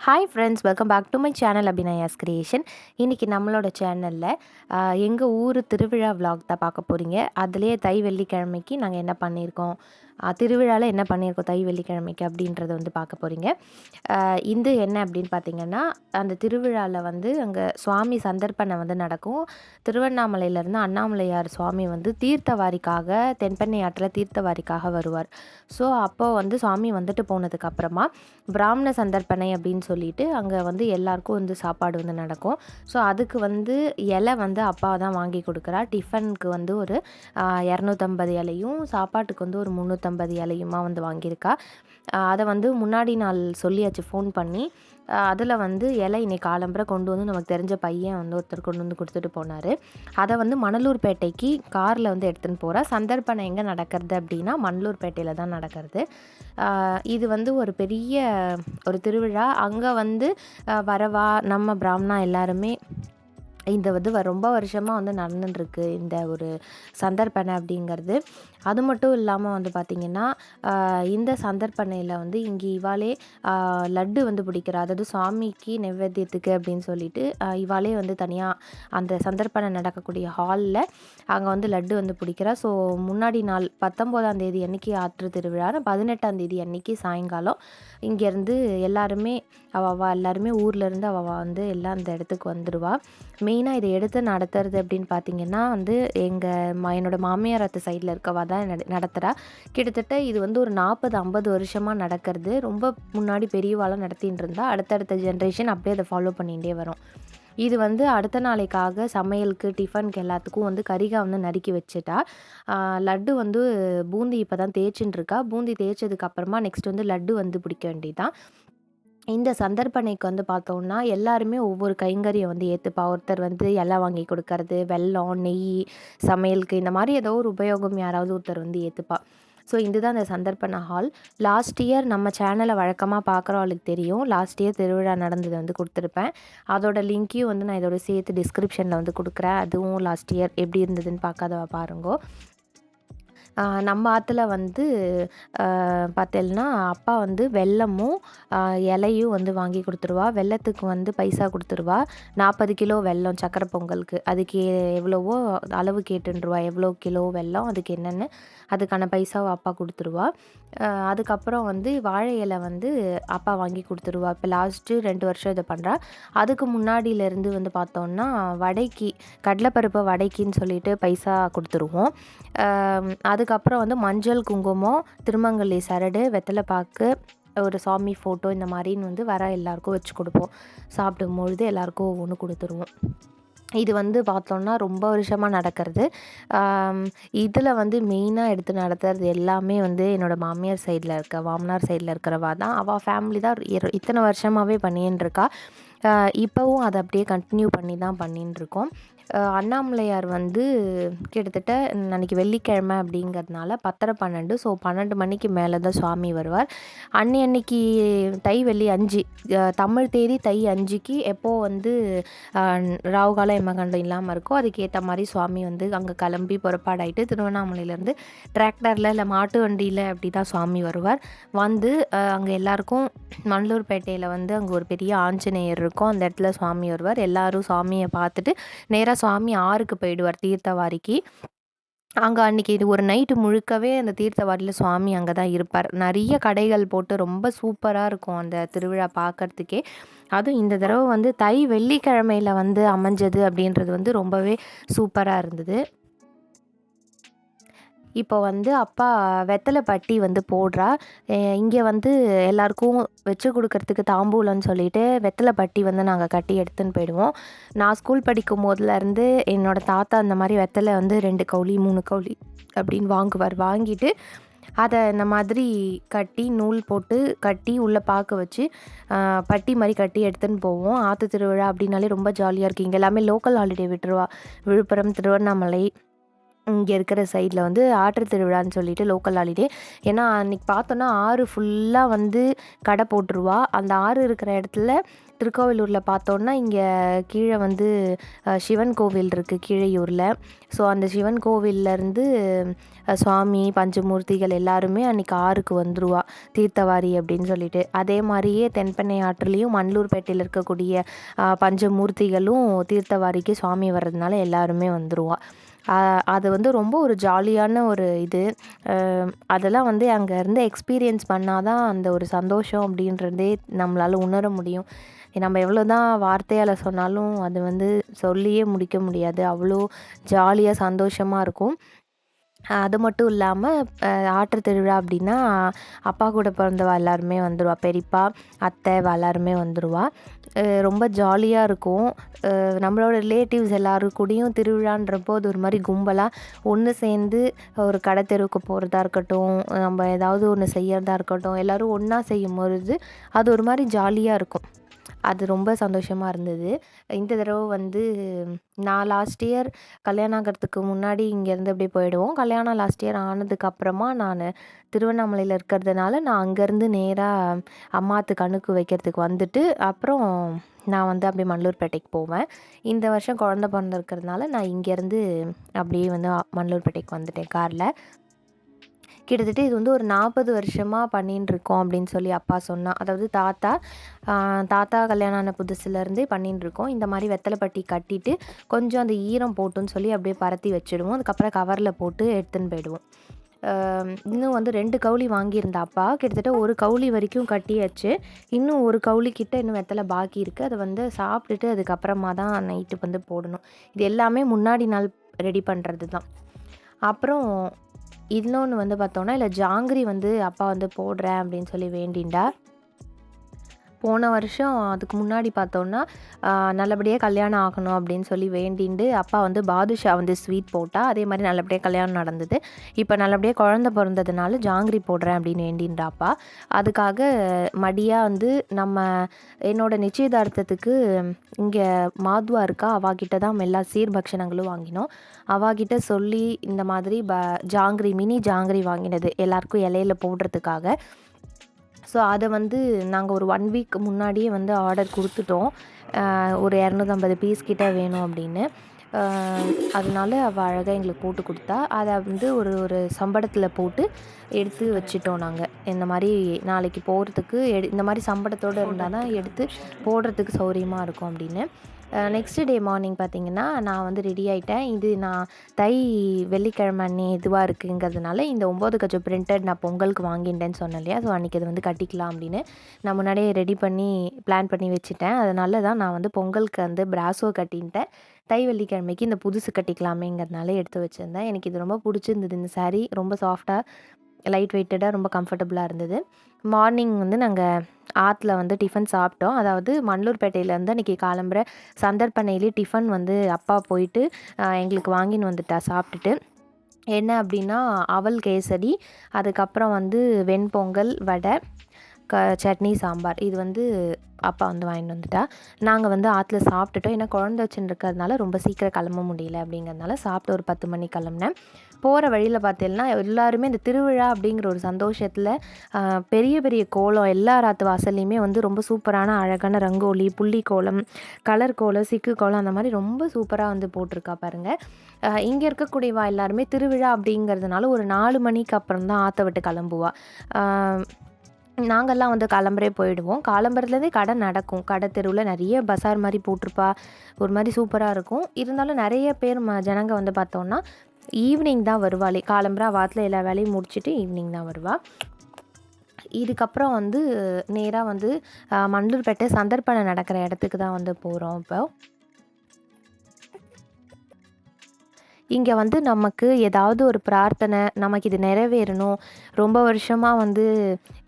Hi friends welcome back to my channel Abhinaya's creation இன்றைக்கி நம்மளோட சேனலில் எங்கள் ஊர் திருவிழா விலாக் தான் பார்க்க போகிறீங்க அதுலேயே தை வெள்ளிக்கிழமைக்கு நாங்கள் என்ன பண்ணியிருக்கோம்? திருவிழாவில் என்ன பண்ணியிருக்கோம்? தை வெள்ளிக்கிழமைக்கு அப்படின்றத வந்து பார்க்க போகிறீங்க இது என்ன அப்படின்னு பார்த்தீங்கன்னா அந்த திருவிழாவில் வந்து அங்கே சுவாமி சந்தர்ப்பணை வந்து நடக்கும். திருவண்ணாமலையிலேருந்து அண்ணாமலையார் சுவாமி வந்து தீர்த்தவாரிக்காக தென்பெண்ணை ஆற்றில் தீர்த்தவாரிக்காக வருவார். ஸோ அப்போது வந்து சுவாமி வந்துட்டு போனதுக்கப்புறமா பிராமண சந்தர்ப்பணை அப்படின்னு சொல்லிட்டு அங்கே வந்து எல்லாருக்கும் வந்து சாப்பாடு வந்து நடக்கும். ஸோ அதுக்கு வந்து இலை வந்து அப்பா தான் வாங்கி கொடுக்குறா டிஃபனுக்கு வந்து ஒரு இரநூத்தம்பது இலையும் சாப்பாட்டுக்கு வந்து ஒரு தம்பதி இலையுமா வந்து வாங்கியிருக்கா. அதை வந்து முன்னாடி நாள் சொல்லியாச்சு ஃபோன் பண்ணி. அதில் வந்து இலை இன்னைக்கு காலம்புரை கொண்டு வந்து நமக்கு தெரிஞ்ச பையன் வந்து ஒருத்தர் கொண்டு வந்து கொடுத்துட்டு போனார். அதை வந்து மணலூர்பேட்டைக்கு காரில் வந்து எடுத்துன்னு போகிறா சந்தர்ப்பணம் எங்கே நடக்கிறது அப்படின்னா மணலூர்பேட்டையில் தான் நடக்கிறது. இது வந்து ஒரு பெரிய ஒரு திருவிழா. அங்கே வந்து வரவா நம்ம பிராமணா எல்லாருமே இந்த வந்து வ- ரொம்ப வருஷமாக வந்து நடந்துட்டுருக்கு இந்த ஒரு சந்தர்ப்பணை அப்படிங்கிறது. அது மட்டும் இல்லாமல் வந்து பார்த்திங்கன்னா இந்த சந்தர்ப்பணையில் வந்து இங்கே இவாளே லட்டு வந்து பிடிக்கிறா. அதாவது சுவாமிக்கு நைவேத்தியத்துக்கு அப்படின்னு சொல்லிட்டு இவாளே வந்து தனியாக அந்த சந்தர்ப்பணை நடக்கக்கூடிய ஹாலில் அங்கே வந்து லட்டு வந்து பிடிக்கிறா. ஸோ முன்னாடி நாள் பத்தொம்போதாம் தேதி அன்னைக்கு ஆற்று திருவிழா. பதினெட்டாம் தேதி அன்னைக்கு சாயங்காலம் இங்கேருந்து எல்லாருமே அவள் எல்லாருமே ஊர்லேருந்து அவள் வந்து எல்லாம் அந்த இடத்துக்கு வந்துடுவா மெயினாக இதை எடுத்து நடத்துறது அப்படின்னு பார்த்தீங்கன்னா வந்து எங்கள் என்னோடய என்னோட மாமியார் அத்தை சைடில் இருக்கவா தான் நட நடத்துகிறா கிட்டத்தட்ட இது வந்து ஒரு நாற்பது ஐம்பது வருஷமாக நடக்கிறது. ரொம்ப முன்னாடி பெரியவாளாக நடத்தின்னு இருந்தால் அடுத்தடுத்த ஜென்ரேஷன் அப்படியே அதை ஃபாலோ பண்ணிகிட்டே வரும். இது வந்து அடுத்த நாளைக்காக சமையலுக்கு டிஃபனுக்கு எல்லாத்துக்கும் வந்து கரிகாய் வந்து நறுக்கி வச்சுட்டா. லட்டு வந்து பூந்தி இப்போ தான் தேய்ச்சின்னு இருக்கா. பூந்தி தேய்ச்சதுக்கு அப்புறமா நெக்ஸ்ட் வந்து லட்டு வந்து பிடிக்க வேண்டியதான் இந்த சந்தர்ப்பணைக்கு வந்து பார்த்தோம்னா எல்லாருமே ஒவ்வொரு கைங்கரியை வந்து ஏற்றுப்பா ஒருத்தர் வந்து இலை வாங்கி கொடுக்கறது வெல்லம் நெய் சமையலுக்கு இந்த மாதிரி ஏதோ ஒரு உபயோகம் யாராவது ஒருத்தர் வந்து ஏற்றுப்பா ஸோ இதுதான் அந்த சந்தர்ப்பண ஹால் லாஸ்ட் இயர் நம்ம சேனலை வழக்கமாக பார்க்குறவளுக்கு தெரியும். லாஸ்ட் இயர் திருவிழா நடந்தது வந்து கொடுத்துருப்பேன். அதோட லிங்க்கையும் வந்து நான் இதோட சேர்த்து டிஸ்கிரிப்ஷனில் வந்து கொடுக்குறேன். அதுவும் லாஸ்ட் இயர் எப்படி இருந்ததுன்னு பார்க்காதவ பாருங்கோ. நம்ம ஆற்றுல வந்து பார்த்தேன்னா அப்பா வந்து வெல்லமும் இலையும் வந்து வாங்கி கொடுத்துருவா. வெல்லத்துக்கு வந்து பைசா கொடுத்துருவா. நாற்பது கிலோ வெல்லம் சக்கரை பொங்கலுக்கு. அதுக்கு எவ்வளவோ அளவு கேட்டுருவா எவ்வளோ கிலோ வெல்லம் அதுக்கு என்னென்னு அதுக்கான பைசாவை அப்பா கொடுத்துருவா. அதுக்கப்புறம் வந்து வாழை இலை வந்து அப்பா வாங்கி கொடுத்துருவா. இப்போ லாஸ்ட்டு ரெண்டு வருஷம் இதை பண்ணுறா அதுக்கு முன்னாடியிலேருந்து வந்து பார்த்தோன்னா வடைக்கு கடலைப்பருப்பை வடைக்குன்னு சொல்லிட்டு பைசா கொடுத்துருவோம். அதுக்கு அதுக்கப்புறம் வந்து மஞ்சள் குங்குமம் திருமங்கலி சரடு வெத்தலைப்பாக்கு ஒரு சாமி ஃபோட்டோ இந்த மாதிரின்னு வந்து வர எல்லாருக்கும் வச்சு கொடுப்போம். சாப்பிடும் பொழுது எல்லாருக்கும் ஒவ்வொன்று கொடுத்துருவோம். இது வந்து பார்த்தோன்னா ரொம்ப வருஷமாக நடக்கிறது. இதில் வந்து மெயினாக எடுத்து நடத்துறது எல்லாமே வந்து என்னோடய மாமியார் சைடில் இருக்க மாமனார் சைடில் இருக்கிறவா தான். அவள் ஃபேமிலி தான் இத்தனை வருஷமாகவே பண்ணின்னு இருக்கா. இப்போவும் அதை அப்படியே கண்டினியூ பண்ணி தான் பண்ணின்னு இருக்கோம். அண்ணாமலையார் வந்து கிட்டத்தட்ட அன்னைக்கு வெள்ளிக்கிழமை அப்படிங்கிறதுனால பத்தரை பன்னெண்டு ஸோ பன்னெண்டு மணிக்கு மேலே தான் சுவாமி வருவார். அன்னி அன்னைக்கு தை வெள்ளி அஞ்சு தமிழ் தேதி தை அஞ்சுக்கு எப்போது வந்து ஆஹ் ராவுகாலம் எமகண்டம் இல்லாமல் இருக்கோ அதுக்கேற்ற மாதிரி சுவாமி வந்து அங்கே கிளம்பி புறப்பாடாயிட்டு திருவண்ணாமலையிலேருந்து டிராக்டரில் இல்லை மாட்டு வண்டியில் அப்படி தான் சுவாமி வருவார். வந்து அங்கே எல்லாருக்கும் மணலூர்பேட்டையில் வந்து அங்கே ஒரு பெரிய ஆஞ்சநேயர் இருக்கும். அந்த இடத்துல சுவாமி வருவார். எல்லாரும் சுவாமியை பார்த்துட்டு நேராக சுவாமி ஆறுக்கு போயிடுவார் தீர்த்தவாரிக்கு. அங்கே அன்றைக்கி இது ஒரு நைட்டு முழுக்கவே அந்த தீர்த்தவாரியில் சுவாமி அங்கே தான் இருப்பார். நிறைய கடைகள் போட்டு ரொம்ப சூப்பராக இருக்கும் அந்த திருவிழா பார்க்கறதுக்கே அதுவும் இந்த தடவை வந்து தை வெள்ளிக்கிழமையில் வந்து அமைஞ்சது அப்படின்றது வந்து ரொம்பவே சூப்பராக இருந்தது. இப்போ வந்து அப்பா வெத்தலை பட்டி வந்து போடுறா. இங்கே வந்து எல்லாருக்கும் வச்சு கொடுக்கறதுக்கு தாம்பூலம்னு சொல்லிட்டு வெத்தலை பட்டி வந்து நாங்கள் கட்டி எடுத்துன்னு போயிடுவோம். நான் ஸ்கூல் படிக்கும் போதுலேருந்து என்னோட தாத்தா அந்த மாதிரி வெத்தலை வந்து ரெண்டு கவுளி மூணு கவுளி அப்படின்னு வாங்குவார். வாங்கிட்டு அதை இந்த மாதிரி கட்டி நூல் போட்டு கட்டி உள்ளே பார்க்க வச்சு பட்டி மாதிரி கட்டி எடுத்துன்னு போவோம். ஆற்று திருவிழா அப்படின்னாலே ரொம்ப ஜாலியாக இருக்குது இங்கே எல்லாமே லோக்கல் ஹாலிடே விட்டுருவா. விழுப்புரம் திருவண்ணாமலை இங்கே இருக்கிற சைடில் வந்து ஆற்று திருவிழான்னு சொல்லிட்டு லோக்கல் ஹாலிடே ஏன்னா அன்றைக்கி பார்த்தோன்னா ஆறு ஃபுல்லாக வந்து கடை போட்டுருவா. அந்த ஆறு இருக்கிற இடத்துல திருக்கோவிலூரில் பார்த்தோன்னா இங்கே கீழே வந்து சிவன் கோவில் இருக்குது கீழையூரில். ஸோ அந்த சிவன் கோவிலேருந்து சுவாமி பஞ்சமூர்த்திகள் எல்லாருமே அன்றைக்கி ஆறுக்கு வந்துருவா தீர்த்தவாரி அப்படின்னு சொல்லிட்டு. அதே மாதிரியே தென்பெண்ணை ஆற்றுலேயும் மண்லூர்பேட்டையில் இருக்கக்கூடிய பஞ்சமூர்த்திகளும் தீர்த்தவாரிக்கு சுவாமி வர்றதுனால எல்லாருமே வந்துருவா. அது வந்து ரொம்ப ஒரு ஜாலியான ஒரு இது. அதெல்லாம் வந்து அங்கே இருந்து எக்ஸ்பீரியன்ஸ் பண்ணாதான் அந்த ஒரு சந்தோஷம் அப்படின்றதே நம்மளால் உணர முடியும். நம்ம எவ்வளோ தான் வார்த்தையால் சொன்னாலும் அது வந்து சொல்லியே முடிக்க முடியாது. அவ்வளோ ஜாலியாக சந்தோஷமாக இருக்கும். அது மட்டும் இல்லாமல் ஆற்று திருவிழா அப்படின்னா அப்பா கூட பிறந்தவா எல்லாருமே வந்துடுவா பெரியப்பா அத்தை எல்லாருமே வந்துடுவா ரொம்ப ஜாலியாக இருக்கும். நம்மளோட ரிலேட்டிவ்ஸ் எல்லோரும் கூடயும் திருவிழான்றப்போ அது ஒரு மாதிரி கும்பலாக ஒன்று சேர்ந்து ஒரு கடை தெருவுக்கு போகிறதா இருக்கட்டும் நம்ம ஏதாவது ஒன்று செய்கிறதா இருக்கட்டும் எல்லோரும் ஒன்றா செய்யும் பொழுது அது ஒரு மாதிரி ஜாலியாக இருக்கும். அது ரொம்ப சந்தோஷமாக இருந்தது. இந்த தடவை வந்து நான் லாஸ்ட் இயர் கல்யாணம் ஆகிறதுக்கு முன்னாடி இங்கேருந்து அப்படியே போயிடுவோம். கல்யாணம் லாஸ்ட் இயர் ஆனதுக்கப்புறமா நான் திருவண்ணாமலையில் இருக்கிறதுனால நான் அங்கேருந்து நேராக அம்மாத்து கணக்கு வைக்கிறதுக்கு வந்துட்டு அப்புறம் நான் வந்து அப்படியே மல்லூர்பேட்டைக்கு போவேன். இந்த வருஷம் குழந்த பிறந்திருக்கிறதுனால நான் இங்கேருந்து அப்படியே வந்து மல்லூர்பேட்டைக்கு வந்துட்டேன் காரில். கிட்டத்தட்ட இது வந்து ஒரு நாற்பது வருஷமாக பண்ணின்னு இருக்கோம் அப்படின்னு சொல்லி அப்பா சொன்னான் அதாவது தாத்தா தாத்தா கல்யாணம் ஆன புதுசுலேருந்தே பண்ணின்னு இருக்கோம். இந்த மாதிரி வெத்தலைப்பட்டி கட்டிட்டு கொஞ்சம் அந்த ஈரம் போட்டுன்னு சொல்லி அப்படியே பரத்தி வச்சிடுவோம். அதுக்கப்புறம் கவரில் போட்டு எடுத்துன்னு போயிடுவோம். இன்னும் வந்து ரெண்டு கவுளி வாங்கியிருந்த அப்பா. கிட்டத்தட்ட ஒரு கவுளி வரைக்கும் கட்டியாச்சு. இன்னும் ஒரு கவுளி கிட்ட இன்னும் வெத்தலை பாக்கி இருக்குது அதை வந்து சாப்பிட்டுட்டு அதுக்கப்புறமா தான் நைட்டு வந்து போடணும். இது எல்லாமே முன்னாடி நாள் ரெடி பண்ணுறது தான் அப்புறம் இன்னொன்று வந்து பார்த்தோன்னா இல்லை ஜாங்கிரி வந்து அப்பா வந்து போடுறேன் அப்படின்னு சொல்லி வேண்டிண்டா. போன வருஷம் அதுக்கு முன்னாடி பார்த்தோன்னா நல்லபடியாக கல்யாணம் ஆகணும் அப்படின்னு சொல்லி வேண்டிண்டு அப்பா வந்து பாதுஷா வந்து ஸ்வீட் போட்டால் அதே மாதிரி நல்லபடியாக கல்யாணம் நடந்தது. இப்போ நல்லபடியாக குழந்த பிறந்ததுனால ஜாங்கிரி போடுறேன் அப்படின்னு வேண்டின்றா அப்பா. அதுக்காக மடியாக வந்து நம்ம என்னோட நிச்சயதார்த்தத்துக்கு இங்கே மாதுவா இருக்கா அவாகிட்ட தான் எல்லா சீர்பக்ஷணங்களும் வாங்கினோம். அவாகிட்ட சொல்லி இந்த மாதிரி ப ஜாங்கிரி மினி ஜாங்கிரி வாங்கினது எல்லாருக்கும் இலையில போடுறதுக்காக. ஸோ அதை வந்து நாங்கள் ஒரு ஒன் வீக் முன்னாடியே வந்து ஆர்டர் கொடுத்துட்டோம். ஒரு இரநூத்தம்பது பீஸ் கிட்டே வேணும் அப்படின்னு. அதனால அவள் அழகாக எங்களுக்கு போட்டு கொடுத்தா. அதை வந்து ஒரு ஒரு சம்படத்தில் போட்டு எடுத்து வச்சிட்டோம் நாங்கள் இந்த மாதிரி நாளைக்கு போகிறதுக்கு எடு இந்த மாதிரி சம்படத்தோடு இருந்தால் தான் எடுத்து போடுறதுக்கு சௌகரியமாக இருக்கும் அப்படின்னு. நெக்ஸ்ட் டே மார்னிங் பார்த்தீங்கன்னா நான் வந்து ரெடி ஆகிட்டேன் இது நான் தை வெள்ளிக்கிழமை அன்னி இதுவாக இருக்குங்கிறதுனால இந்த ஒம்பது கஜம் பிரிண்டட் நான் பொங்கலுக்கு வாங்கிட்டேன்னு சொன்னேன் இல்லையா? ஸோ அன்றைக்கி அது வந்து கட்டிக்கலாம் அப்படின்னு. நான் முன்னாடியே ரெடி பண்ணி பிளான் பண்ணி வச்சுட்டேன். அதனால தான் நான் வந்து பொங்கலுக்கு வந்து பிராசோ கட்டின்ட்டேன் தை வெள்ளிக்கிழமைக்கு இந்த புதுசு கட்டிக்கலாமேங்கிறதுனால எடுத்து வச்சுருந்தேன். எனக்கு இது ரொம்ப பிடிச்சிருந்தது இந்த saree. ரொம்ப சாஃப்டாக லைட் வெயிட்டடாக ரொம்ப கம்ஃபர்டபுளாக இருந்தது. மார்னிங் வந்து நாங்கள் ஆற்றுல வந்து டிஃபன் சாப்பிட்டோம். அதாவது மண்ணூர்பேட்டையிலேருந்து அன்றைக்கி காலம்புற சந்தர்ப்பனையிலே டிஃபன் வந்து அப்பா போயிட்டு எங்களுக்கு வாங்கின்னு வந்துட்டா சாப்பிட்டுட்டு. என்ன அப்படின்னா அவல் கேசரி அதுக்கப்புறம் வந்து வெண்பொங்கல் வடை க சட்னி சாம்பார். இது வந்து அப்பா வந்து வாங்கிட்டு வந்துட்டா. நாங்கள் வந்து ஆற்றுல சாப்பிட்டுட்டோம். ஏன்னா குழந்த வச்சுன்னு இருக்கிறதுனால ரொம்ப சீக்கிரம் கிளம்ப முடியல அப்படிங்கிறதுனால சாப்பிட்டு ஒரு பத்து மணி கிளம்புனேன். போகிற வழியில் பார்த்தீங்கன்னா எல்லாருமே இந்த திருவிழா அப்படிங்கிற ஒரு சந்தோஷத்தில் பெரிய பெரிய கோலம் எல்லா ராத்து வாசல்லையுமே வந்து ரொம்ப சூப்பரான அழகான ரங்கோலி புள்ளி கோலம் கலர் கோலம் சிக்கு கோலம் அந்த மாதிரி ரொம்ப சூப்பராக வந்து போட்டிருக்கா பாருங்கள் இங்கே இருக்கக்கூடியவா எல்லாருமே திருவிழா அப்படிங்கிறதுனால ஒரு நாலு மணிக்கு அப்புறம் தான் ஆற்ற விட்டு கிளம்புவா. நாங்கள்லாம் வந்து காலம்பரே போயிடுவோம். காலம்பரத்துலேருந்தே கடை நடக்கும். கடை தெருவில் நிறைய பசார் மாதிரி போட்டிருப்பா. ஒரு மாதிரி சூப்பராக இருக்கும். இருந்தாலும் நிறைய பேர் ம ஜனங்க வந்து பார்த்தோன்னா ஈவினிங் தான் வருவாளே. காலம்பரா வாரத்தில் எல்லா வேலையும் முடிச்சுட்டு ஈவினிங் தான் வருவாள் இதுக்கப்புறம் வந்து நேராக வந்து மண்டூர்பேட்டை சந்தர்ப்பணம் நடக்கிற இடத்துக்கு தான் வந்து போகிறோம் இப்போ. இங்கே வந்து நமக்கு ஏதாவது ஒரு பிரார்த்தனை நமக்கு இது நிறைவேறணும் ரொம்ப வருஷமாக வந்து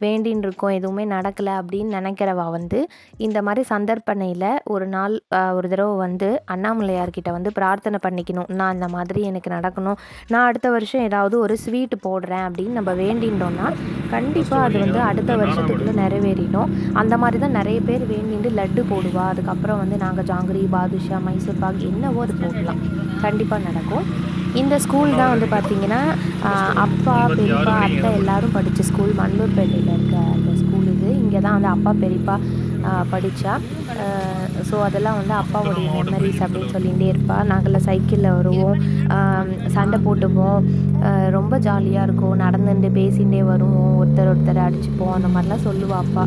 வேண்டின்னு இருக்கோம் எதுவுமே நடக்கலை அப்படின்னு நினைக்கிறவா வந்து இந்த மாதிரி சந்தர்ப்பணையில் ஒரு நாள் ஒரு தடவை வந்து அண்ணாமலையார்கிட்ட வந்து பிரார்த்தனை பண்ணிக்கணும். நான் இந்த மாதிரி எனக்கு நடக்கணும். நான் அடுத்த வருஷம் ஏதாவது ஒரு ஸ்வீட் போடுறேன் அப்படின்னு நம்ம வேண்டின்றோம்னா கண்டிப்பாக அது வந்து அடுத்த வருஷத்துக்குள்ளே நிறைவேறிடும். அந்த மாதிரி தான் நிறைய பேர் வேண்டிட்டு லட்டு போடுவா. அதுக்கப்புறம் வந்து நாங்கள் ஜாங்கிரி பாதுஷா மைசூர் பாக் என்னவோ அது போடலாம். கண்டிப்பாக நடக்கும். இந்த ஸ்கூல் தான் வந்து பார்த்தீங்கன்னா அப்பா பெரியப்பா அத்தை எல்லாரும் படித்த ஸ்கூல் மண்ணூர்பேட்டையில் இருக்க அந்த ஸ்கூல் இது. இங்கே தான் வந்து அப்பா பெரியப்பா படிச்சா. ஸோ அதெல்லாம் வந்து அப்பாவுடைய மெமரிஸ் அப்படின்னு சொல்லிகிட்டே இருப்பா. நாங்கள்லாம் சைக்கிளில் வருவோம். சண்டை போட்டுப்போம். ரொம்ப ஜாலியாக இருக்கும். நடந்துட்டு பேசிகிட்டே வருவோம். ஒருத்தர் ஒருத்தர் அடிச்சுப்போம். அந்த மாதிரிலாம் சொல்லுவா அப்பா.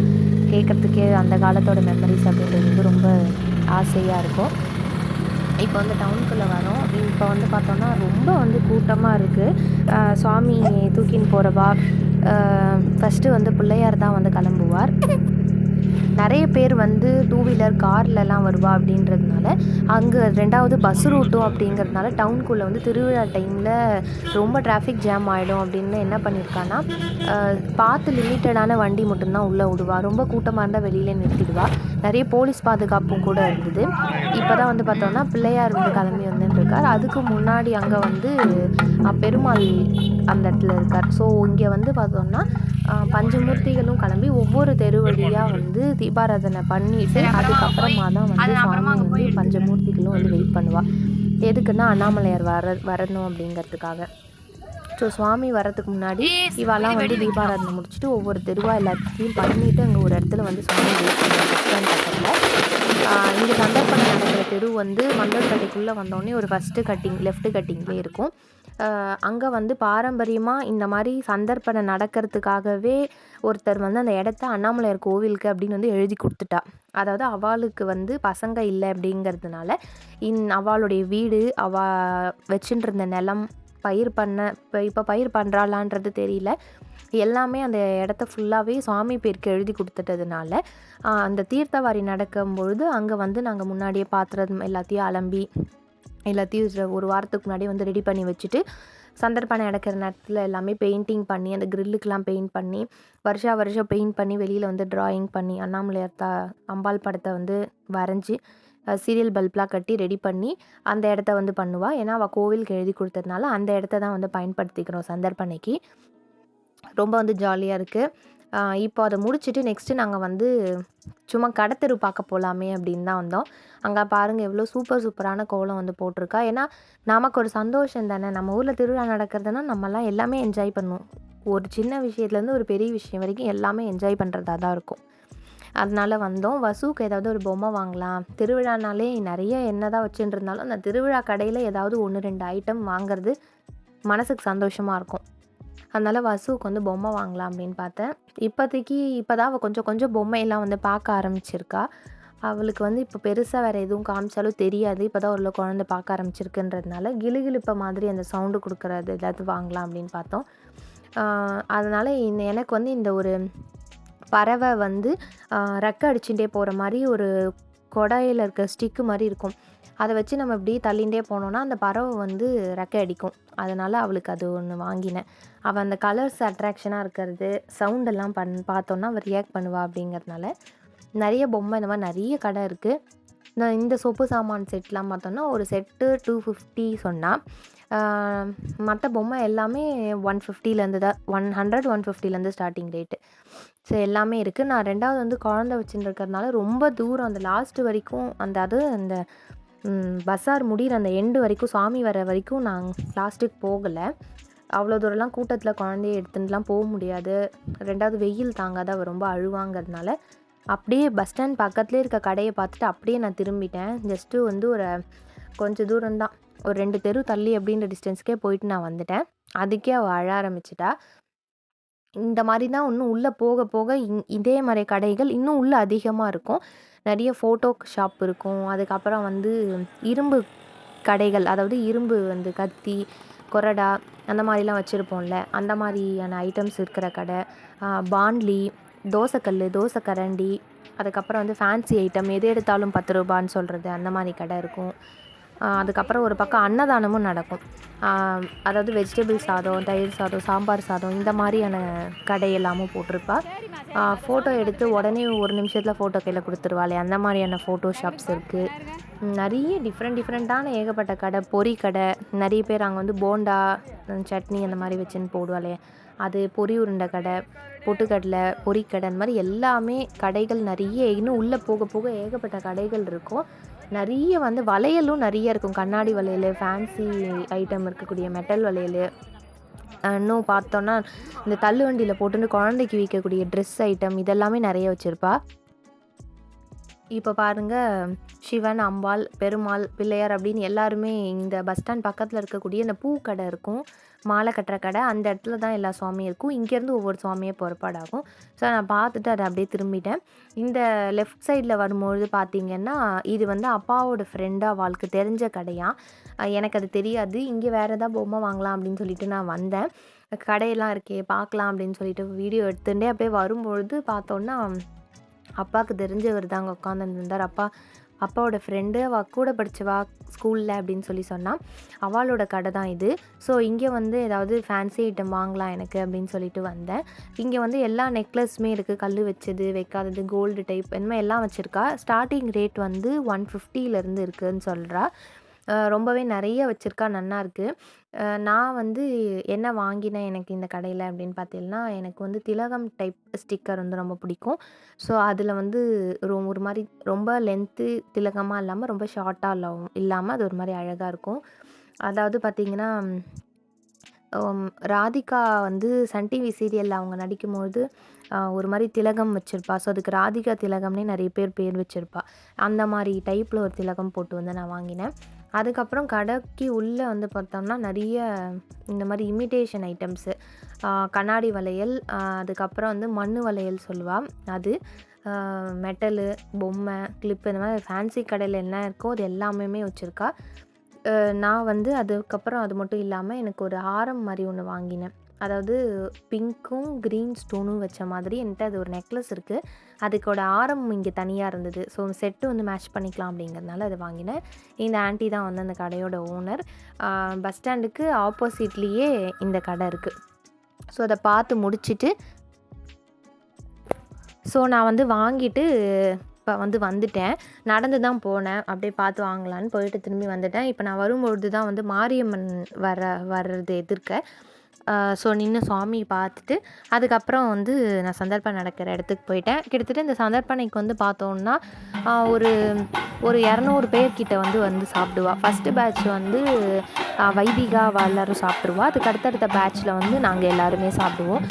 கேட்குறதுக்கே அந்த காலத்தோட மெமரிஸ் அப்படின்றது வந்து ரொம்ப ஆசையாக இருக்கும். இப்போ வந்து டவுனுக்குள்ளே வரோம். இப்போ வந்து பார்த்தோன்னா ரொம்ப வந்து கூட்டமாக இருக்குது சுவாமி தூக்கின்னு போகிறவா ஃபஸ்ட்டு வந்து பிள்ளையார் தான் வந்து கிளம்புவார். நிறைய பேர் வந்து டூ வீலர் கார்லலாம் வருவா அப்படின்றதுனால அங்கே ரெண்டாவது பஸ் ரூட்டும் அப்படிங்கிறதுனால டவுனுக்குள்ளே வந்து திருவிழா டைமில் ரொம்ப டிராஃபிக் ஜாம் ஆகிடும் அப்படின்னு என்ன பண்ணியிருக்கான்னா பார்த்து லிமிட்டடான வண்டி மட்டும்தான் உள்ளே விடுவா. ரொம்ப கூட்டமாக இருந்தால் வெளியில் நிறுத்திடுவா. நிறைய போலீஸ் பாதுகாப்பும் கூட இருந்தது. இப்போ தான் வந்து பார்த்தோம்னா பிள்ளையார் வந்து கிளம்பி வந்துட்டுருக்கார். அதுக்கு முன்னாடி அங்கே வந்து பெருமாள் அந்த இடத்துல இருக்கார். ஸோ இங்கே வந்து பார்த்தோம்னா பஞ்சமூர்த்திகளும் கிளம்பி ஒவ்வொரு தெரு வழியாக வந்து தீபாராதனை பண்ணிட்டு அதுக்கப்புறமா தான் வந்து சுவாமி வந்து பஞ்சமூர்த்திகளும் வந்து வெயிட் பண்ணுவா. எதுக்குன்னா அண்ணாமலையார் வர வரணும் அப்படிங்கிறதுக்காக. ஸோ சுவாமி வரதுக்கு முன்னாடி இவாலாம் வந்து தீபாராதனை முடிச்சுட்டு ஒவ்வொரு தெருவாக எல்லாத்தையும் பண்ணிட்டு அங்கே ஒரு இடத்துல வந்து சுவாமி வெயிட் பண்ணுவாங்க இங்கே சந்தர்ப்பணம் நடக்கிற தெரு வந்து மண்டல்பேட்டைக்குள்ளே வந்தோடனே ஒரு ஃபஸ்ட்டு கட்டிங் லெஃப்ட் கட்டிங்லேயே இருக்கும். அங்கே வந்து பாரம்பரியமாக இந்த மாதிரி சந்தர்ப்பணம் நடக்கிறதுக்காகவே ஒருத்தர் வந்து அந்த இடத்த அண்ணாமலையார் கோவிலுக்கு அப்படின்னு வந்து எழுதி கொடுத்துட்டா. அதாவது அவளுக்கு வந்து பசங்க இல்லை அப்படிங்கிறதுனால இன் அவளுடைய வீடு அவ வச்சுட்டு இருந்த நிலம் பயிர் பண்ண இப்போ இப்போ பயிர் பண்ணுறாளான்றது தெரியல. எல்லாமே அந்த இடத்த ஃபுல்லாகவே சுவாமி பேருக்கு எழுதி கொடுத்துட்டதுனால அந்த தீர்த்தவாரி நடக்கும்பொழுது அங்கே வந்து நாங்கள் முன்னாடியே பாத்திரம் எல்லாத்தையும் அலம்பி எல்லாத்தையும் ஒரு வாரத்துக்கு முன்னாடியே வந்து ரெடி பண்ணி வச்சுட்டு சந்தர்ப்பணம் நடக்கிற நேரத்தில் எல்லாமே பெயிண்டிங் பண்ணி அந்த கிரில்லுக்கெலாம் பெயிண்ட் பண்ணி வருஷா வருஷம் பெயிண்ட் பண்ணி வெளியில் வந்து ட்ராயிங் பண்ணி அண்ணாமலையார் தா அம்பாள் படத்தை வந்து வரைஞ்சி சீரியல் பல்ப்லாம் கட்டி ரெடி பண்ணி அந்த இடத்த வந்து பண்ணுவாள் ஏன்னா அவள் கோவிலுக்கு எழுதி கொடுத்ததுனால அந்த இடத்த தான் வந்து பயன்படுத்திக்கிறோம் சந்தர்ப்பணைக்கு ரொம்ப வந்து ஜாலியாக இருக்குது இப்போ அதை முடிச்சுட்டு நெக்ஸ்ட்டு நாங்கள் வந்து சும்மா கடத்தெரு பார்க்க போகலாமே அப்படின்னு தான் வந்தோம். அங்கே பாருங்கள் எவ்வளோ சூப்பர் சூப்பரான கோலம் வந்து போட்டிருக்கா. ஏன்னா நமக்கு ஒரு சந்தோஷம் தானே. நம்ம ஊரில் திருவிழா நடக்கிறதுனா நம்மலாம் எல்லாமே என்ஜாய் பண்ணுவோம். ஒரு சின்ன விஷயத்துலேருந்து ஒரு பெரிய விஷயம் வரைக்கும் எல்லாமே என்ஜாய் பண்ணுறதா தான் இருக்கும். அதனால வந்தோம். வசூக்கு ஏதாவது ஒரு பொம்மை வாங்கலாம். திருவிழானாலே நிறைய என்ன தான் வச்சுட்டு இருந்தாலும் அந்த திருவிழா கடையில் ஏதாவது ஒன்று ரெண்டு ஐட்டம் வாங்குறது மனசுக்கு சந்தோஷமாக இருக்கும். அதனால் வசுவுக்கு வந்து பொம்மை வாங்கலாம் அப்படின்னு பார்த்தேன். இப்போதைக்கு இப்போ தான் அவள் கொஞ்சம் கொஞ்சம் பொம்மையெல்லாம் வந்து பார்க்க ஆரம்பிச்சிருக்கா. அவளுக்கு வந்து இப்போ பெருசாக வேறு எதுவும் காமிச்சாலும் தெரியாது. இப்போ தான் ஒரு குழந்தை பார்க்க ஆரம்பிச்சிருக்குன்றதுனால கிளுகிளுப்ப மாதிரி அந்த சவுண்டு கொடுக்குறது ஏதாவது வாங்கலாம் அப்படின்னு பார்த்தோம். அதனால் இந்த எனக்கு வந்து இந்த ஒரு பறவை வந்து ஆஹ் ரெக்கை அடிச்சுட்டே போகிற மாதிரி ஒரு கொடையில் இருக்க ஸ்டிக்கு மாதிரி இருக்கும். அதை வச்சு நம்ம இப்படி தள்ளிகிட்டே போனோன்னா அந்த பறவை வந்து ரெக்கை அடிக்கும். அதனால் அவளுக்கு அது ஒன்று வாங்கினேன். அவள் அந்த கலர்ஸ் அட்ராக்ஷனாக இருக்கிறது சவுண்டெல்லாம் பண் பார்த்தோன்னா அவள் ரியாக்ட் பண்ணுவா அப்படிங்கிறதுனால நிறைய பொம்மை இந்த மாதிரி நிறைய கடை இருக்குது நான் இந்த சொப்பு சாமான் செட்லாம் பார்த்தோன்னா ஒரு செட்டு டூ ஃபிஃப்டி சொன்னால் மற்ற பொம்மை எல்லாமே ஒன் ஃபிஃப்டிலேருந்து தான் ஒன் ஹண்ட்ரட் ஒன் ஃபிஃப்டிலேருந்து ஸ்டார்டிங் ரேட்டு ஸோ எல்லாமே இருக்குது நான் ரெண்டாவது வந்து குழந்த வச்சுருக்கிறதுனால ரொம்ப தூரம் அந்த லாஸ்ட்டு வரைக்கும் அந்த அது அந்த பஸார் முடிகிற அந்த எண்டு வரைக்கும் சாமி வர வரைக்கும் நான் லாஸ்ட்டுக்கு போகலை. அவ்வளோ தூரம்லாம் கூட்டத்தில் குழந்தைய எடுத்துட்டுலாம் போக முடியாது. ரெண்டாவது வெயில் தாங்காத அவள் ரொம்ப அழுவாங்கிறதுனால. அப்படியே பஸ் ஸ்டாண்ட் பக்கத்துலேயே இருக்க கடையை பார்த்துட்டு அப்படியே நான் திரும்பிட்டேன். ஜஸ்ட்டு வந்து ஒரு கொஞ்சம் தூரம் தான் ஒரு ரெண்டு தெரு தள்ளி அப்படின்ற டிஸ்டன்ஸ்க்கே போயிட்டு நான் வந்துட்டேன். அதுக்கே அவள் அழ ஆரம்பிச்சிட்டா. இந்த மாதிரி தான் இன்னும் உள்ளே போக போக இதே மாதிரி கடைகள் இன்னும் உள்ளே அதிகமாக இருக்கும். நிறைய ஃபோட்டோ ஷாப் இருக்கும். அதுக்கப்புறம் வந்து இரும்பு கடைகள் அதாவது இரும்பு வந்து கத்தி கொரடா அந்த மாதிரிலாம் வச்சுருப்போம்ல. அந்த மாதிரியான ஐட்டம்ஸ் இருக்கிற கடை. பாண்ட்லி தோசைக்கல் தோசை கரண்டி அதுக்கப்புறம் வந்து ஃபேன்சி ஐட்டம் எது எடுத்தாலும் பத்து ரூபான்னு சொல்கிறது அந்த மாதிரி கடை இருக்கும். அதுக்கப்புறம் ஒரு பக்கம் அன்னதானமும் நடக்கும். அதாவது வெஜிடபிள் சாதம் தயிர் சாதம் சாம்பார் சாதம் இந்த மாதிரியான கடை எல்லாமும் போட்டிருப்பா. ஃபோட்டோ எடுத்து உடனே ஒரு நிமிஷத்தில் ஃபோட்டோ கையில் கொடுத்துருவாளே. அந்த மாதிரியான ஃபோட்டோ ஷாப்ஸ் இருக்குது நிறைய டிஃப்ரெண்ட் டிஃப்ரெண்ட்டான ஏகப்பட்ட கடை பொரி கடை. நிறைய பேர் அங்கே வந்து போண்டா சட்னி அந்த மாதிரி வச்சுன்னு போடுவாளே. அது பொரி உருண்டை கடை பொட்டுக்கடலை பொரிக்கடை அந்த மாதிரி எல்லாமே கடைகள் நிறைய இன்னும் உள்ளே போக போக ஏகப்பட்ட கடைகள் இருக்கும். நிறைய வந்து வளையலும் நிறைய இருக்கும். கண்ணாடி வளையல் ஃபேன்சி ஐட்டம் இருக்கக்கூடிய மெட்டல் வளையல். இன்னும் பார்த்தோன்னா இந்த தள்ளு வண்டியில் போட்டுன்னு குழந்தைக்கு விற்கக்கூடிய ட்ரெஸ் ஐட்டம் இதெல்லாமே நிறைய வச்சுருப்பா. இப்போ பாருங்கள் சிவன் அம்பாள் பெருமாள் பிள்ளையார் அப்படின்னு எல்லாருமே இந்த பஸ் ஸ்டாண்ட் பக்கத்தில் இருக்கக்கூடிய இந்த பூக்கடை இருக்கும். மாலை கட்டுற கடை அந்த இடத்துல தான் எல்லா சுவாமியும் இருக்கும். இங்கேருந்து ஒவ்வொரு சுவாமியும் புறப்பாடாகும். ஸோ நான் பார்த்துட்டு அதை அப்படியே திரும்பிட்டேன். இந்த லெஃப்ட் சைடில் வரும்பொழுது பார்த்தீங்கன்னா இது வந்து அப்பாவோட ஃப்ரெண்டாக அவளுக்கு தெரிஞ்ச கடையாக எனக்கு அது தெரியாது. இங்கே வேறு எதாவது பொம்மை வாங்கலாம் அப்படின்னு சொல்லிட்டு நான் வந்தேன். கடையெல்லாம் இருக்கே பார்க்கலாம் அப்படின்னு சொல்லிட்டு வீடியோ எடுத்துகிட்டே அப்படியே வரும்பொழுது பார்த்தோன்னா அப்பாவுக்கு தெரிஞ்சவர் தான் அங்கே உட்காந்துருந்தார் அப்பா அப்பாவோட ஃப்ரெண்டு அவள் கூட படித்தவா ஸ்கூலில் அப்படின்னு சொல்லி சொன்னால் அவளோட கடை தான் இது. ஸோ இங்கே வந்து ஏதாவது ஃபேன்சி ஐட்டம் வாங்கலாம் எனக்கு அப்படின்னு சொல்லிட்டு வந்தேன். இங்கே வந்து எல்லா நெக்லஸுமே இருக்குது கல் வச்சது வைக்காதது கோல்டு டைப் இந்த மாதிரி எல்லாம் வச்சுருக்கா. ஸ்டார்டிங் ரேட் வந்து ஒன் ஃபிஃப்டியிலேருந்து இருக்குதுன்னு சொல்கிறா ரொம்பவே நிறைய வச்சுருக்கா நன்னா இருக்குது நான் வந்து என்ன வாங்கினேன் எனக்கு இந்த கடையில் அப்படின்னு பார்த்தீங்கன்னா எனக்கு வந்து திலகம் டைப் ஸ்டிக்கர் வந்து ரொம்ப பிடிக்கும். ஸோ அதில் வந்து ரொ ஒரு மாதிரி ரொம்ப லென்த்து திலகமாக இல்லாமல் ரொம்ப ஷார்ட்டாக இல்லாம இல்லாமல் அது ஒரு மாதிரி அழகாக இருக்கும். அதாவது பார்த்திங்கன்னா ராதிகா வந்து சன் டிவி சீரியலில் அவங்க நடிக்கும்பொழுது ஒரு மாதிரி திலகம் வச்சுருப்பா. ஸோ அதுக்கு ராதிகா திலகம்னே நிறைய பேர் பேர் வச்சுருப்பா. அந்த மாதிரி டைப்பில் ஒரு திலகம் போட்டு வந்து நான் வாங்கினேன். அதுக்கப்புறம் கடைக்கு உள்ளே வந்து பார்த்தோம்னா நிறைய இந்த மாதிரி இமிட்டேஷன் ஐட்டம்ஸு கண்ணாடி வளையல் அதுக்கப்புறம் வந்து மண் வளையல் சொல்லுவாள் அது மெட்டலு பொம்மை கிளிப்பு இந்த மாதிரி ஃபேன்சி கடையில் என்ன இருக்கோ அது எல்லாமே வச்சுருக்கா. நான் வந்து அதுக்கப்புறம் அது மட்டும் இல்லாமல் எனக்கு ஒரு ஆரம் மாதிரி ஒன்று வாங்கினேன். அதாவது பிங்க்கும் க்ரீன் ஸ்டோனும் வச்ச மாதிரி என்கிட்ட அது ஒரு நெக்லஸ் இருக்குது அதுக்கோட ஆரம் இங்கே தனியாக இருந்தது. ஸோ செட்டு வந்து மேட்ச் பண்ணிக்கலாம் அப்படிங்கிறதுனால அதை வாங்கினேன். இந்த ஆண்டி தான் வந்து அந்த கடையோட ஓனர் பஸ் ஸ்டாண்டுக்கு ஆப்போசிட்லேயே இந்த கடை இருக்குது ஸோ அதை பார்த்து முடிச்சுட்டு ஸோ நான் வந்து வாங்கிட்டு இப்போ வந்து வந்துட்டேன். நடந்து தான் போனேன். அப்படியே பார்த்து வாங்கலான்னு போயிட்டு திரும்பி வந்துட்டேன். இப்போ நான் வரும்பொழுது தான் வந்து மாரியம்மன் வர வர்றது எதிர்க்க. ஸோ நின்று சுவாமி பார்த்துட்டு அதுக்கப்புறம் வந்து நான் சந்தர்ப்பம் நடக்கிற இடத்துக்கு போயிட்டேன். கிட்டத்தட்ட இந்த சந்தர்ப்பனைக்கு வந்து பார்த்தோன்னா ஒரு ஒரு இரநூறு பேர்கிட்ட வந்து வந்து சாப்பிடுவா. ஃபஸ்ட்டு பேட்ச் வந்து வைதிகா எல்லோரும் சாப்பிட்ருவா அதுக்கு அடுத்தடுத்த பேட்ச்சில் வந்து நாங்கள் எல்லாருமே சாப்பிடுவோம்.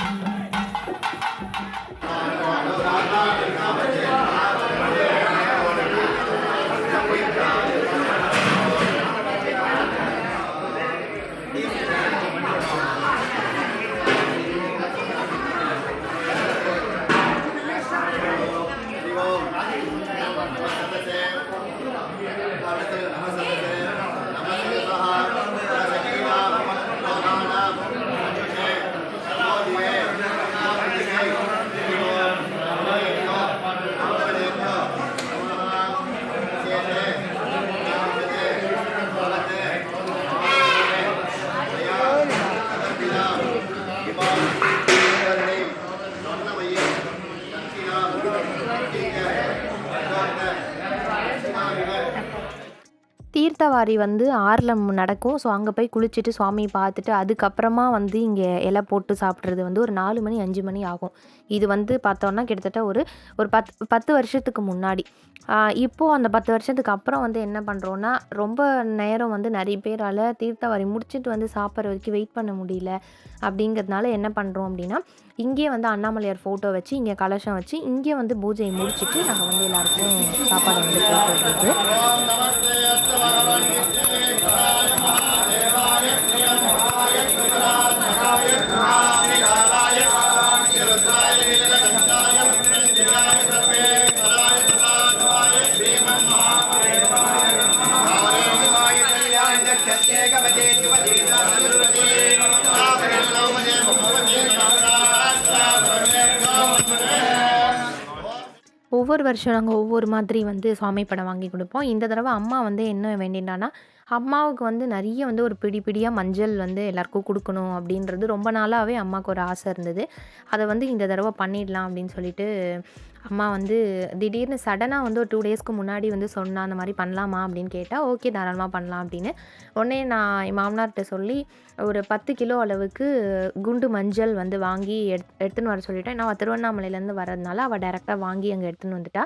தீர்த்தவாரி வந்து ஆறில் நடக்கும். ஸோ அங்கே போய் குளிச்சுட்டு சுவாமியை பார்த்துட்டு அதுக்கப்புறமா வந்து இங்கே இலை போட்டு சாப்பிட்றது வந்து ஒரு நாலு மணி அஞ்சு மணி ஆகும். இது வந்து பார்த்தோன்னா கிட்டத்தட்ட ஒரு ஒரு பத் பத்து வருஷத்துக்கு முன்னாடி. இப்போது அந்த பத்து வருஷத்துக்கு அப்புறம் வந்து என்ன பண்ணுறோன்னா ரொம்ப நேரம் வந்து நிறைய பேரால் தீர்த்தவாரி முடிச்சுட்டு வந்து சாப்பிட்ற வரைக்கும் வெயிட் பண்ண முடியல. அப்படிங்கிறதுனால என்ன பண்ணுறோம் அப்படின்னா இங்கே வந்து அண்ணாமலையார் ஃபோட்டோ வச்சு இங்கே கலசம் வச்சு இங்கே வந்து பூஜையை முடிச்சுட்டு நாங்கள் வந்து எல்லாருக்கும் சாப்பாடை வந்து போட்டுறது வருஷம் நாங்கள் ஒவ்வொரு மாதிரி வந்து சுவாமி படம் வாங்கி கொடுப்போம். இந்த தடவை அம்மா வந்து என்ன வேண்டினான்னா அம்மாவுக்கு வந்து நிறைய வந்து ஒரு பிடி பிடியாக மஞ்சள் வந்து எல்லாருக்கும் கொடுக்கணும் அப்படின்றது ரொம்ப நாளாகவே அம்மாவுக்கு ஒரு ஆசை இருந்தது. அதை வந்து இந்த தடவை பண்ணிடலாம் அப்படின்னு சொல்லிட்டு அம்மா வந்து திடீர்னு சடனாக வந்து ஒரு டூ டேஸ்க்கு முன்னாடி வந்து சொன்னால் அந்த மாதிரி பண்ணலாமா? அப்படின்னு கேட்டால் ஓகே தாராளமாக பண்ணலாம் அப்படின்னு. உடனே நான் என் மாமனார்கிட்ட சொல்லி ஒரு பத்து கிலோ அளவுக்கு குண்டு மஞ்சள் வந்து வாங்கி எடு எடுத்துன்னு வர சொல்லிட்டேன். நான் திருவண்ணாமலையிலேருந்து வரதுனால அவள் டேரெக்டாக வாங்கி அங்கே எடுத்துன்னு வந்துட்டா.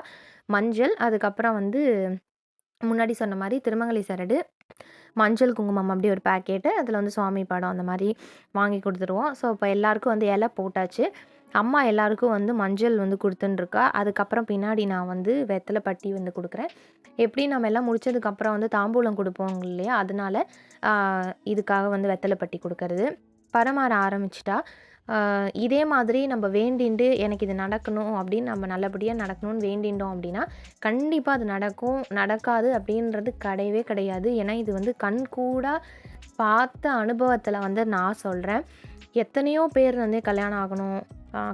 மஞ்சள் அதுக்கப்புறம் வந்து முன்னாடி சொன்ன மாதிரி திருமங்கலை சரடு மஞ்சள் குங்குமம் அப்படி ஒரு பேக்கெட்டு அதில் வந்து சுவாமி படம் அந்த மாதிரி வாங்கி கொடுத்துருவோம். ஸோ இப்போ எல்லாருக்கும் வந்து இலை போட்டாச்சு. அம்மா எல்லாருக்கும் வந்து மஞ்சள் வந்து கொடுத்துட்டுருக்கா அதுக்கப்புறம் பின்னாடி நான் வந்து வெத்தலை பட்டி வந்து கொடுக்குறேன். எப்படி நம்ம எல்லாம் முடிச்சதுக்கப்புறம் வந்து தாம்பூலம் கொடுப்போம் இல்லையா? அதனால இதுக்காக வந்து வெத்தலை பட்டி கொடுக்கறது. பரமாற ஆரம்பிச்சிட்டா. இதே மாதிரி நம்ம வேண்டிண்டு எனக்கு இது நடக்கணும் அப்படின்னு நம்ம நல்லபடியாக நடக்கணும்னு வேண்டிண்டோம் அப்படின்னா கண்டிப்பாக அது நடக்கும் நடக்காது அப்படின்றது கிடையவே கிடையாது. ஏன்னா இது வந்து கண் கூட பார்த்த அனுபவத்தில் வந்து நான் சொல்கிறேன் எத்தனையோ பேர் வந்து கல்யாணம் ஆகணும்.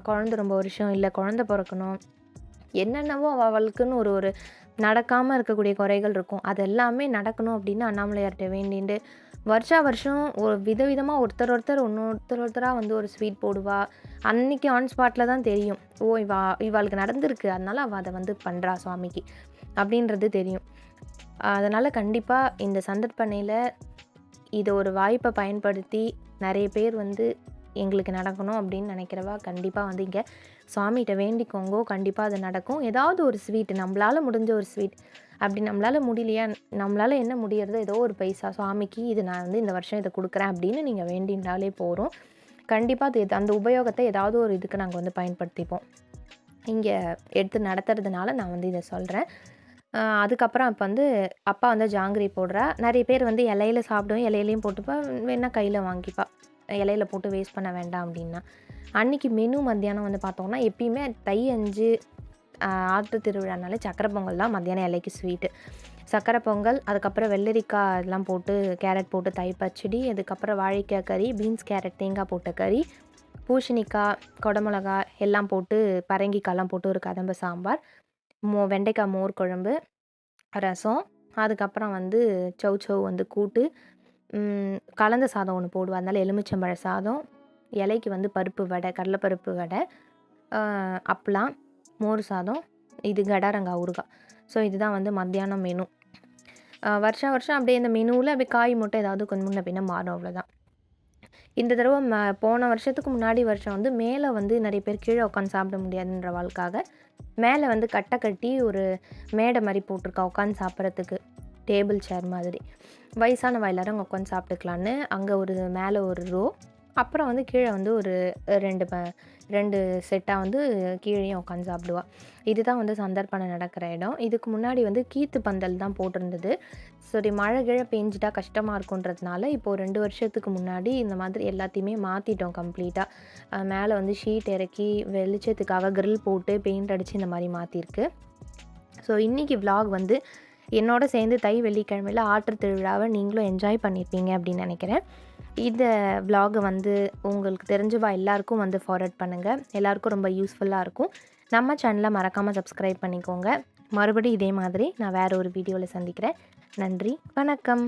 குழந்த ரொம்ப வருஷம் இல்லை குழந்த பிறக்கணும். என்னென்னவோ அவளுக்குன்னு ஒரு ஒரு நடக்காமல் இருக்கக்கூடிய குறைகள் இருக்கும். அது எல்லாமே நடக்கணும் அப்படின்னு அண்ணாமலையார்கிட்ட வேண்டிண்டு வருஷா வருஷம் ஒரு விதவிதமாக ஒருத்தர் ஒருத்தர் ஒருத்தர் ஒருத்தராக வந்து ஒரு ஸ்வீட் போடுவா. அன்னைக்கு ஆன் ஸ்பாட்டில் தான் தெரியும். ஓ இவா இவாளுக்கு நடந்திருக்கு. அதனால அவள் அதை வந்து பண்ணுறா சுவாமிக்கு. அப்படின்றது தெரியும். அதனால் கண்டிப்பாக இந்த சந்தர்ப்பணையில் இதை ஒரு வாய்ப்பை பயன்படுத்தி நிறைய பேர் வந்து எங்களுக்கு நடக்கணும் அப்படின்னு நினைக்கிறவா கண்டிப்பாக வந்து இங்கே சுவாமிகிட்ட வேண்டிக்கோங்கோ கண்டிப்பாக அது நடக்கும். ஏதாவது ஒரு ஸ்வீட் நம்மளால் முடிஞ்ச ஒரு ஸ்வீட். அப்படி நம்மளால் முடியலையா நம்மளால் என்ன முடியறதோ ஏதோ ஒரு பைசா சுவாமிக்கு இது நான் வந்து இந்த வருஷம் இதை கொடுக்குறேன் அப்படின்னு நீங்கள் வேண்டினாலே போகிறோம் கண்டிப்பாக அது அந்த உபயோகத்தை ஏதாவது ஒரு இதுக்கு நாங்கள் வந்து பயன்படுத்திப்போம். இங்கே எடுத்து நடத்துறதுனால நான் வந்து இதை சொல்கிறேன் அதுக்கப்புறம் அப்போ வந்து அப்பா வந்து ஜாங்கிரி போடுறா. நிறைய பேர் வந்து இலையில சாப்பிடுவோம் இலையிலையும் போட்டுப்பா. வேணா கையில் வாங்கிப்பா. இலையில போட்டு வேஸ்ட் பண்ண வேண்டாம் அப்படின்னா. அன்னைக்கு மெனு மத்தியானம் வந்து பார்த்தோம்னா எப்பயுமே தை அஞ்சு ஆற்று ஆட்டு திருவிழானாலே சக்கரை பொங்கல் தான் மத்தியானம் இலைக்கு ஸ்வீட்டு சக்கரை பொங்கல் அதுக்கப்புறம் வெள்ளரிக்காய் இதெல்லாம் போட்டு கேரட் போட்டு தை பச்சடி அதுக்கப்புறம் வாழைக்காய் கறி பீன்ஸ் கேரட் தேங்காய் போட்ட கறி பூசணிக்காய் கொடமிளகா எல்லாம் போட்டு பரங்கிக்காய்லாம் போட்டு ஒரு கதம்ப சாம்பார். மோ வெண்டைக்காய் மோர் குழம்பு ரசம் அதுக்கப்புறம் வந்து சௌ சௌ வந்து கூட்டு கலந்த சாதம் ஒன்று போடுவா. அதனால எலுமிச்சம்பழ சாதம் இலைக்கு வந்து பருப்பு வடை கடலைப்பருப்பு வடை அப்பளம் மோர் சாதம் இது கடாரங்காய் ஊறுகாய். ஸோ இதுதான் வந்து மத்தியானம் மெனு வருஷம் வருஷம் அப்படியே இந்த மெனுவில் அப்படியே காய் மட்டும் ஏதாவது கொஞ்சம் முன்ன பின்ன மாறும் அவ்வளோதான் இந்த தடவை ம போன வருஷத்துக்கு முன்னாடி வருஷம் வந்து மேலே வந்து நிறைய பேர் கீழே உட்காந்து சாப்பிட முடியாதுன்ற வாழ்க்காக மேலே வந்து கட்டை கட்டி ஒரு மேடை மாதிரி போட்டிருக்கா உட்காந்து சாப்பிட்றதுக்கு. டேபிள் சேர் மாதிரி. வயசானவா எல்லாரும் அங்கே உட்காந்து சாப்பிட்டுக்கலான்னு அங்கே ஒரு மேலே ஒரு ரோ அப்புறம் வந்து கீழே வந்து ஒரு ரெண்டு ரெண்டு செட்டாக வந்து கீழேயும் உட்காந்து சாப்பிடுவா. இதுதான் வந்து சந்தர்ப்பணம் நடக்கிற இடம். இதுக்கு முன்னாடி வந்து கீத்து பந்தல் தான் போட்டிருந்தது. சரி மழை கிழ பெஞ்சிட்டா கஷ்டமாக இருக்குன்றதுனால இப்போது ரெண்டு வருஷத்துக்கு முன்னாடி இந்த மாதிரி எல்லாத்தையுமே மாற்றிட்டோம் கம்ப்ளீட்டாக மேலே வந்து ஷீட் இறக்கி வெளிச்சத்துக்காக கிரில் போட்டு பெயிண்ட் அடித்து இந்த மாதிரி மாற்றிருக்கு ஸோ இன்றைக்கி விலாக் வந்து என்னோட சேர்ந்து தை வெள்ளிக்கிழமையில் ஆற்று திருவிழாவை நீங்களும் என்ஜாய் பண்ணியிருப்பீங்க அப்படின்னு நினைக்கிறேன். இந்த விலாகை வந்து உங்களுக்கு தெரிஞ்சவா எல்லாருக்கும் வந்து ஃபார்வர்ட் பண்ணுங்கள் எல்லாருக்கும் ரொம்ப யூஸ்ஃபுல்லாக இருக்கும். நம்ம சேனலை மறக்காமல் சப்ஸ்கிரைப் பண்ணிக்கோங்க. மறுபடியும் இதே மாதிரி நான் வேறு ஒரு வீடியோவில் சந்திக்கிறேன். நன்றி வணக்கம்.